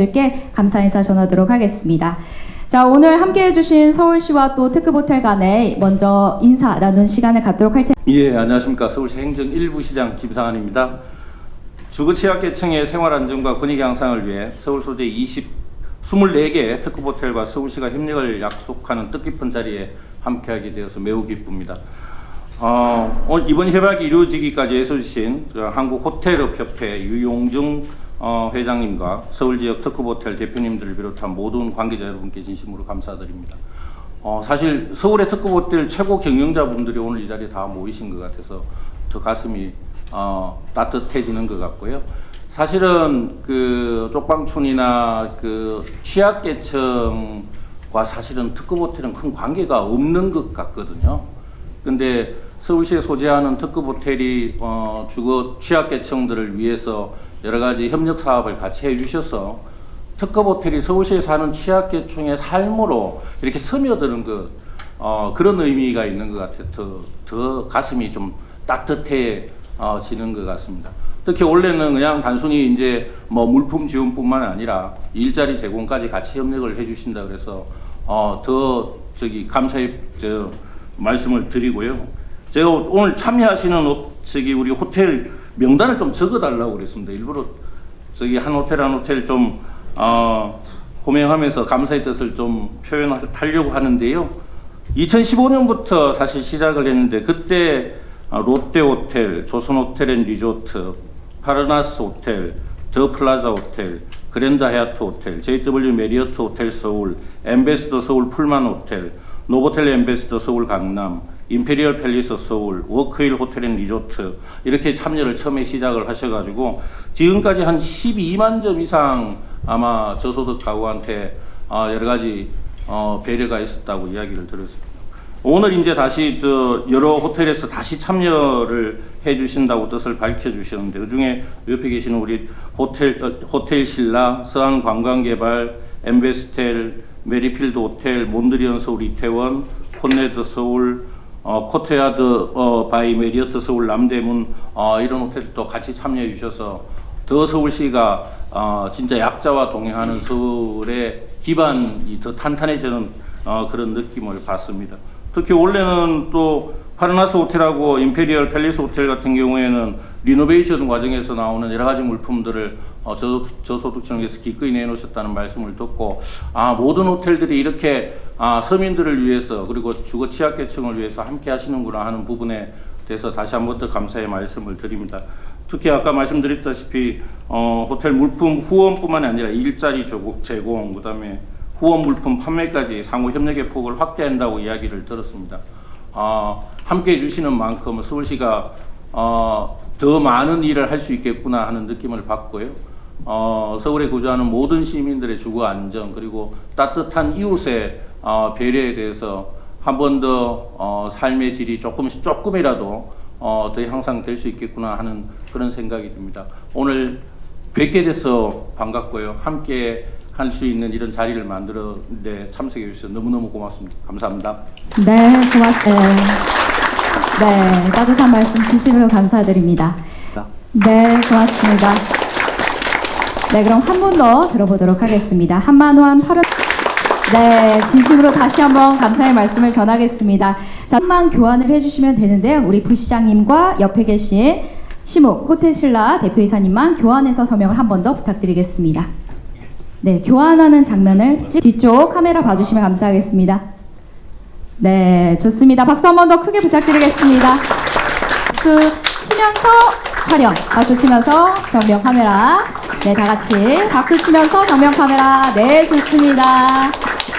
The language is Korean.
여러분들께 감사 인사 전하도록 하겠습니다. 자, 오늘 함께 해주신 서울시와 또 특급호텔 간에 먼저 인사 나눈 시간을 갖도록 할 텐데, 예, 안녕하십니까. 서울시 행정 1부 시장 김상환입니다. 주거 취약계층의 생활 안정과 권익 향상을 위해 서울 소재 20 24개 특급 호텔과 서울시가 협력을 약속하는 뜻깊은 자리에 함께하게 되어서 매우 기쁩니다. 어, 오늘 이번 협약이 이루어지기까지 애써주신 그 한국호텔업협회 유용중 어, 회장님과 서울 지역 특급호텔 대표님들을 비롯한 모든 관계자 여러분께 진심으로 감사드립니다. 어, 사실 서울의 특급호텔 최고 경영자분들이 오늘 이 자리에 다 모이신 것 같아서 더 가슴이 어, 따뜻해지는 것 같고요. 사실은 그 쪽방촌이나 그 취약계층과 사실은 특급호텔은 큰 관계가 없는 것 같거든요. 근데 서울시에 소재하는 특급 호텔이 어, 주거 취약계층들을 위해서 여러 가지 협력 사업을 같이 해주셔서 특급 호텔이 서울시에 사는 취약계층의 삶으로 이렇게 스며드는 것 어, 그런 의미가 있는 것 같아요. 더, 더 가슴이 좀 따뜻해지는 것 같습니다. 특히 원래는 그냥 단순히 이제 뭐 물품 지원뿐만 아니라 일자리 제공까지 같이 협력을 해주신다 그래서 어, 더 저기 감사의 저 말씀을 드리고요. 제가 오늘 참여하시는 호- 저기 우리 호텔 명단을 좀 적어달라고 그랬습니다. 일부러 저기 한 호텔 한 호텔 좀 어, 호명하면서 감사의 뜻을 좀 표현하려고 하는데요. 2015년부터 사실 시작을 했는데 그때 어, 롯데 호텔, 조선 호텔 앤 리조트, 파르나스 호텔, 더 플라자 호텔, 그랜드 하얏트 호텔, JW 메리어트 호텔 서울, 엠베스더 서울 풀만 호텔, 노보텔 엠베스더 서울 강남, 임페리얼 팰리스 서울, 워크힐 호텔 앤 리조트 이렇게 참여를 처음에 시작을 하셔가지고 지금까지 한 12만 점 이상 아마 저소득 가구한테 어, 여러 가지 어, 배려가 있었다고 이야기를 들었습니다. 오늘 이제 다시 저 여러 호텔에서 다시 참여를 해주신다고 뜻을 밝혀주셨는데 그 중에 옆에 계시는 우리 호텔 어, 호텔 신라, 서한 관광개발, 엠베스텔, 메리필드 호텔, 몬드리언 서울 이태원, 콘네드 서울, 어, 코테야드 어, 바이 메리어트 서울 남대문 어, 이런 호텔도 같이 참여해 주셔서 더 서울시가 어, 진짜 약자와 동행하는 서울의 기반이 더 탄탄해지는 어, 그런 느낌을 받습니다. 특히 원래는 또 파르나스 호텔하고 임페리얼 팰리스 호텔 같은 경우에는 리노베이션 과정에서 나오는 여러 가지 물품들을 어, 저, 저소득층에서 기꺼이 내놓으셨다는 말씀을 듣고 아 모든 호텔들이 이렇게 아, 서민들을 위해서 그리고 주거 취약계층을 위해서 함께 하시는구나 하는 부분에 대해서 다시 한 번 더 감사의 말씀을 드립니다. 특히 아까 말씀드렸다시피 어, 호텔 물품 후원뿐만 아니라 일자리 제공, 제공 그다음에 후원 물품 판매까지 상호 협력의 폭을 확대한다고 이야기를 들었습니다. 아, 함께 해주시는 만큼 서울시가 어, 더 많은 일을 할 수 있겠구나 하는 느낌을 받고요. 어, 서울에 거주하는 모든 시민들의 주거 안정 그리고 따뜻한 이웃의 어, 배려에 대해서 한 번더 어, 삶의 질이 조금씩 조금이라도 어, 더 향상될 수 있겠구나 하는 그런 생각이 듭니다. 오늘 뵙게 돼서 반갑고요. 함께 할 수 있는 이런 자리를 만들어 네, 참석해 주셔서 너무너무 고맙습니다. 감사합니다. 네, 고맙습니다. 네, 따뜻한 말씀 진심으로 감사드립니다. 네, 고맙습니다. 네, 그럼 한분더 들어보도록 하겠습니다. 한만환 파르 네, 진심으로 다시 한번 감사의 말씀을 전하겠습니다. 자, 한만 교환을 해주시면 되는데요. 우리 부시장님과 옆에 계신 시묵 호텔신라 대표이사님만 교환해서 서명을 한 번 더 부탁드리겠습니다. 네, 교환하는 장면을 찍 뒤쪽 카메라 봐주시면 감사하겠습니다. 네, 좋습니다. 박수 한 번 더 크게 부탁드리겠습니다. 박수 치면서 촬영. 박수 치면서 정면 카메라. 네, 다 같이 박수 치면서 정면 카메라. 네, 좋습니다.